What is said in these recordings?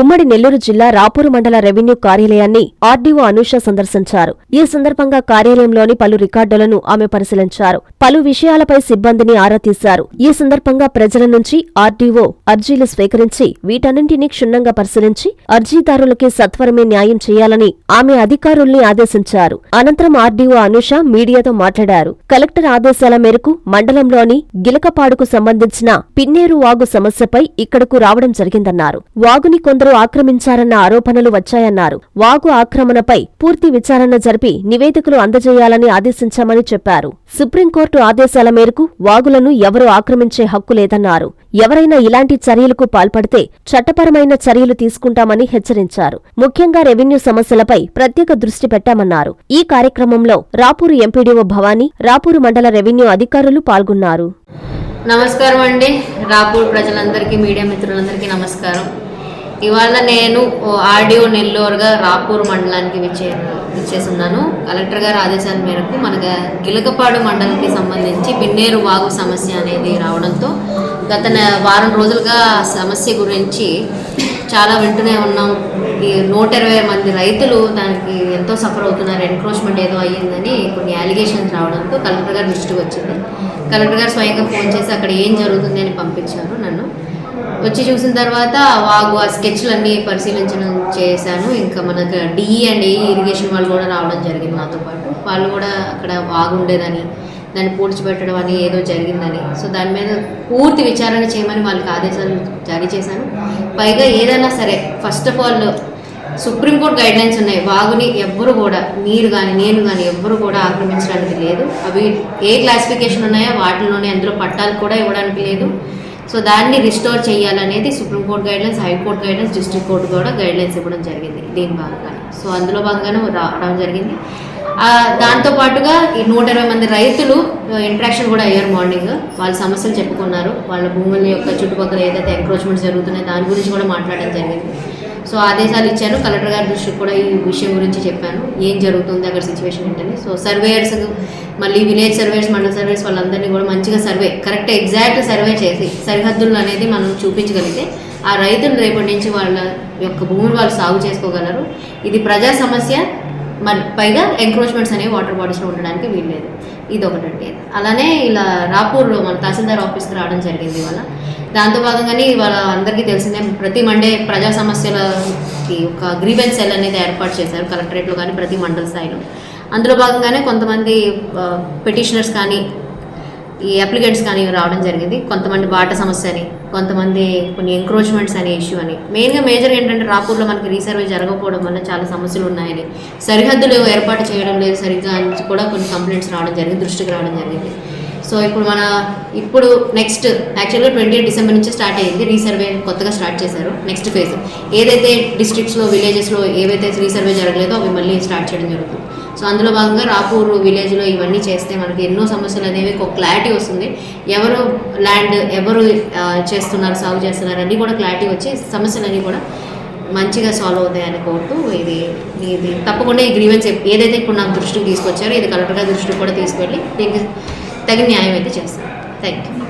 ఉమ్మడి నెల్లూరు జిల్లా రాపూరు మండల రెవెన్యూ కార్యాలయాన్ని ఆర్డీఓ అనూష సందర్శించారు. ఈ సందర్భంగా కార్యాలయంలోని పలు రికార్డులను ఆమె పరిశీలించారు. పలు విషయాలపై సిబ్బందిని ఆరా తీశారు. ఈ సందర్భంగా ప్రజల నుంచి ఆర్డీఓ అర్జీలు స్వీకరించి వీటన్నింటినీ క్షుణ్ణంగా పరిశీలించి అర్జీదారులకి సత్వరమే న్యాయం చేయాలని ఆమె అధికారుల్ని ఆదేశించారు. అనంతరం ఆర్డీఓ అనూష మీడియాతో మాట్లాడారు. కలెక్టర్ ఆదేశాల మేరకు మండలంలోని గిలకపాడుకు సంబంధించిన పిన్నేరు వాగు సమస్యపై ఇక్కడకు రావడం జరిగిందన్నారు. వాగుని కొందరు ఆక్రమించారన్న ఆరోపణలు వచ్చాయన్నారు. వాగు ఆక్రమణపై పూర్తి విచారణ జరిపి నివేదికలు అందజేయాలని ఆదేశించామని చెప్పారు. సుప్రీంకోర్టు ఆదేశాల మేరకు వాగులను ఎవరూ ఆక్రమించే హక్కు లేదన్నారు. ఎవరైనా ఇలాంటి చర్యలకు పాల్పడితే చట్టపరమైన చర్యలు తీసుకుంటామని హెచ్చరించారు. ముఖ్యంగా రెవెన్యూ సమస్యలపై ప్రత్యేక దృష్టి పెట్టామన్నారు. ఈ కార్యక్రమంలో రాపూరు ఎంపీడీఓ భవానీ రాపూరు మండల రెవెన్యూ అధికారులు పాల్గొన్నారు. నమస్కారం అండి. రాపూర్ ప్రజలందరికీ మీడియా మిత్రులందరికీ నమస్కారం. ఇవాళ నేను ఆర్డియో నెల్లూరుగా రాపూర్ మండలానికి విచ్చే విచ్చేసున్నాను. కలెక్టర్ గారి ఆదేశాల మేరకు మనకు గిలకపాడు మండలానికి సంబంధించి పిన్నేరు వాగు సమస్య అనేది రావడంతో గత వారం రోజులుగా సమస్య గురించి చాలా వింటూనే ఉన్నాం. ఈ నూట ఇరవై మంది రైతులు దానికి ఎంతో సఫర్ అవుతున్నారు. ఎన్క్రోచ్మెంట్ ఏదో అయ్యిందని కొన్ని అలిగేషన్స్ రావడంతో కలెక్టర్ గారు దృష్టికి వచ్చింది. కలెక్టర్ గారు స్వయంగా ఫోన్ చేసి అక్కడ ఏం జరుగుతుంది అని పంపించారు నన్ను. వచ్చి చూసిన తర్వాత వాగు ఆ స్కెచ్లన్నీ పరిశీలించడం చేశాను. ఇంకా మనకు డిఈ అండ్ ఏ ఇరిగేషన్ వాళ్ళు కూడా రావడం జరిగింది నాతో పాటు. వాళ్ళు కూడా అక్కడ వాగు ఉండేదని దాన్ని పూడ్చిపెట్టడం అని ఏదో జరిగిందని. సో దాని మీద పూర్తి విచారణ చేయమని వాళ్ళకి ఆదేశాలు జారీ చేశాను. పైగా ఏదైనా సరే first of all supreme court guidelines ఉన్నాయి. వాగుని ఎవ్వరు కూడా మీరు కానీ నేను కానీ ఎవ్వరు కూడా ఆక్రమించడానికి లేదు. అవి ఏ క్లాసిఫికేషన్ ఉన్నాయో వాటిలోనే అందులో పట్టాలు కూడా ఇవ్వడానికి లేదు. సో దాన్ని రిస్టోర్ చేయాలనేది supreme court guidelines high court guidelines district court కూడా గైడ్లైన్స్ ఇవ్వడం జరిగింది దీని భాగంగా. సో అందులో భాగంగానే రావడం జరిగింది. దాంతోపాటుగా దాంతో పాటుగా ఈ నూట ఇరవై మంది రైతులు ఇంట్రాక్షన్ కూడా అయ్యారు మార్నింగ్ వాళ్ళ సమస్యలు చెప్పుకున్నారు. వాళ్ళ భూముల యొక్క చుట్టుపక్కల ఏదైతే ఎంక్రోచ్మెంట్స్ జరుగుతున్నాయో దాని గురించి కూడా మాట్లాడడం జరిగింది. సో ఆదేశాలు ఇచ్చాను కలెక్టర్ గారి దృష్టికి కూడా ఈ విషయం గురించి చెప్పాను. ఏం జరుగుతుంది అక్కడ సిచ్యువేషన్ ఏంటని. సో సర్వేయర్స్ మళ్ళీ విలేజ్ సర్వేస్ మండల సర్వేస్ వాళ్ళందరినీ కూడా మంచిగా సర్వే కరెక్ట్ ఎగ్జాక్ట్ సర్వే చేసి సరిహద్దులు అనేది మనం చూపించగలిగితే ఆ రైతులు రేపటి నుంచి వాళ్ళ యొక్క భూములు వాళ్ళు సాగు చేసుకోగలరు. ఇది ప్రజా సమస్య. మన పైగా ఎంక్రోచ్మెంట్స్ అనేవి వాటర్ బాడీస్లో ఉండడానికి వీల్లేదు. ఇది ఒకటండి అలానే ఇలా రాపూర్లో మన తహసీల్దార్ ఆఫీస్కి రావడం జరిగింది ఇవాళ. దాంతో భాగంగానే ఇవాళ అందరికీ తెలిసిందే ప్రతి మండే ప్రజా సమస్యలకి ఒక గ్రీవెన్స్ సెల్ అనేది ఏర్పాటు చేశారు కలెక్టరేట్లో కానీ ప్రతి మండల స్థాయిలో. అందులో భాగంగానే కొంతమంది పెటిషనర్స్ కానీ ఈ అప్లికెంట్స్ కానీ రావడం జరిగింది. కొంతమంది బాట సమస్య అని కొంతమంది కొన్ని ఎంక్రోచ్మెంట్స్ అనే ఇష్యూ అని. మెయిన్గా మేజర్ ఏంటంటే రాపూర్లో మనకి రీసర్వే జరగకపోవడం వల్ల చాలా సమస్యలు ఉన్నాయని. సరిహద్దులు ఏర్పాటు చేయడం లేదు సరిగ్గా అని కూడా కొన్ని కంప్లైంట్స్ రావడం జరిగింది దృష్టికి రావడం జరిగింది. సో ఇప్పుడు మన ఇప్పుడు నెక్స్ట్ యాక్చువల్గా ట్వంటీ డిసెంబర్ నుంచి స్టార్ట్ అయ్యింది. రీసర్వే కొత్తగా స్టార్ట్ చేశారు. నెక్స్ట్ ఫేజ్ ఏదైతే డిస్ట్రిక్ట్స్లో విలేజెస్లో ఏవైతే రీసర్వే జరగలేదో అవి మళ్ళీ స్టార్ట్ చేయడం జరుగుతుంది. సో అందులో భాగంగా రాపూర్ విలేజ్లో ఇవన్నీ చేస్తే మనకి ఎన్నో సమస్యలు అనేవి ఒక క్లారిటీ వస్తుంది. ఎవరు ల్యాండ్ ఎవరు చేస్తున్నారు సాగు చేస్తున్నారు అన్నీ కూడా క్లారిటీ వచ్చి సమస్యలన్నీ కూడా మంచిగా సాల్వ్ అవుతాయి అనుకోవట్టు ఇది ఇది తప్పకుండా ఈ గ్రీవెన్స్ ఏదైతే ఇప్పుడు నాకు దృష్టికి తీసుకొచ్చారో ఇది కలెక్టర్ గారి దృష్టికి కూడా తీసుకెళ్ళి దీనికి తగిన న్యాయం అయితే చేస్తాను థ్యాంక్ యూ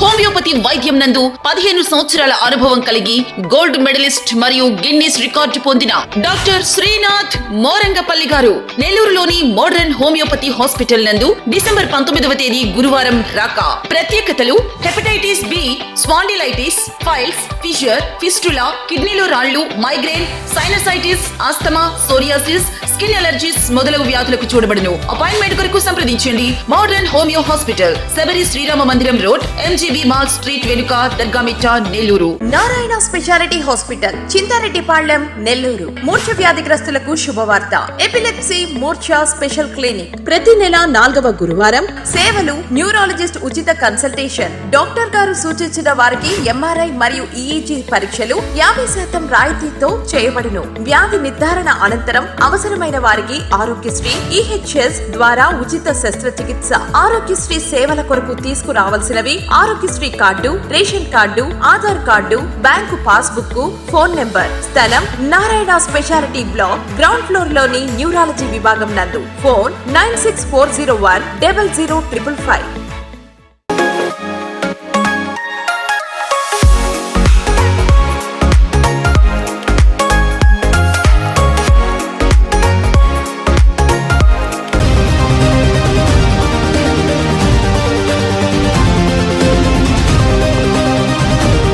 హోమియోపతి వైద్యం నందు పదిహేను సంవత్సరాల అనుభవం కలిగి గోల్డ్ మెడలిస్ట్ మరియు గిన్నీస్ రికార్డు పొందిన డాక్టర్ శ్రీనాథ్ మోరంగపల్లి గారు నెల్లూరులోని మోడర్న్ హోమియోపతి హాస్పిటల్ నందు డిసెంబర్ పంతొమ్మిదవ తేదీ గురువారం రాక. ప్రత్యేకతలు hepatitis B spondylitis piles fissure fistula కిడ్నీలో రాళ్ళు migraine sinusitis asthma psoriasis skin allergies మొదలగు వ్యాధులకు చూడబడును. అపాయింట్మెంట్ కొరకు సంప్రదించండి. Modern homoeo hospital Sabari Srirama మందిరం రోడ్ ఎంజీబీ మాల్ స్ట్రీట్ వెనుక దర్గామిట్ట నెల్లూరు నారాయణ స్పెషాలిటీ హాస్పిటల్ చింతారెడ్డిపాళ్ళెం నెల్లూరు మూర్ఛ వ్యాధిగ్రస్తులకు శుభవార్త ఎపిలెప్సీ మూర్ఛ స్పెషల్ క్లినిక్ ప్రతి నెల నాలుగవ గురువారం సేవలు న్యూరాలజిస్ట్ ఉచిత కన్సల్టేషన్ డాక్టర్ గారు సూచించిన వారికి ఎంఆర్ఐ మరియు ఈఈజీ పరీక్షలు యాభై శాతం రాయితీతో చేయబడును. వ్యాధి నిర్ధారణ అనంతరం అవసరమైన వారికి ఆరోగ్యశ్రీ ఈహెచ్ఎస్ ద్వారా ఉచిత శస్త్రచికిత్స ఆరోగ్యశ్రీ సేవల కొరకు తీసుకురావాల్సినవి Aarogyasri card ration card Aadhaar card bank passbook phone number స్థలం నారాయణ స్పెషాలిటీ బ్లాక్ గ్రౌండ్ ఫ్లోర్లోని న్యూరాలజీ విభాగం నందు. Phone nine six four zero one double zero triple five.